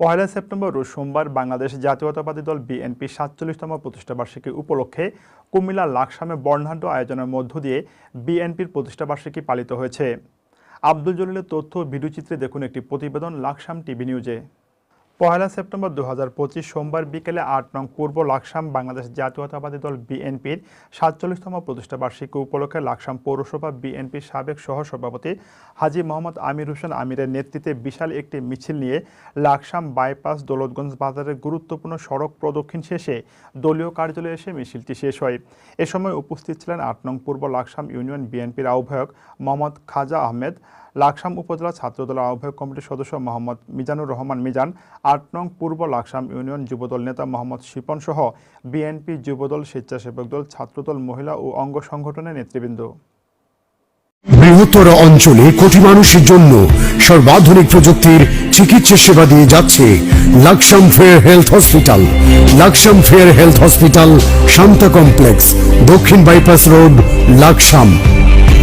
পয়লা September ও সোমবার বাংলাদেশ জাতীয়তাবাদী দল বিএনপি সাতচল্লিশতম প্রতিষ্ঠাবার্ষিকী উপলক্ষে কুমিল্লা লাকসামে বর্ণাঢ্য আয়োজনের মধ্য দিয়ে বিএনপির প্রতিষ্ঠাবার্ষিকী পালিত হয়েছে। আব্দুল জলিলের তথ্য ভিডিওচিত্রে দেখুন একটি প্রতিবেদন লাকসাম টিভি নিউজে। পয়লা সেপ্টেম্বর দু হাজার পঁচিশ সোমবার বিকেলে আট নং পূর্ব লাকসাম বাংলাদেশ জাতীয়তাবাদী দল বিএনপির সাতচল্লিশতম প্রতিষ্ঠাবার্ষিকী উপলক্ষে লাকসাম পৌরসভা বিএনপির সাবেক সহসভাপতি হাজি মোহাম্মদ আমির হোসেন আমিরের নেতৃত্বে বিশাল একটি মিছিল নিয়ে লাকসাম বাইপাস দৌলতগঞ্জ বাজারের গুরুত্বপূর্ণ সড়ক প্রদক্ষিণ শেষে দলীয় কার্যালয়ে এসে মিছিলটি শেষ হয়। এ সময় উপস্থিত ছিলেন আট নং পূর্ব লাকসাম ইউনিয়ন বিএনপির আহ্বায়ক মোহাম্মদ খাজা আহমেদ লাকসাম উপজেলা ছাত্রদলের আহ্বায়ক কমিটির সদস্য মোহাম্মদ মিজানুর রহমান মিজান, আট নং পূর্ব লাকসাম ইউনিয়ন যুবদল নেতা মোহাম্মদ শিপন সহ বিএনপি যুবদল স্বেচ্ছাসেবক দল, ছাত্রদল, মহিলা ও অঙ্গ সংগঠনের নেতৃবৃন্দ। বৃহত্তর অঞ্চলে কোটি মানুষের জন্য সর্বাধুনিক প্রযুক্তির চিকিৎসা সেবা দিয়ে যাচ্ছে Laksam fair health hospital. Laksam fair health hospital Shanta complex, দক্ষিণ বাইপাস রোড, লাকসাম।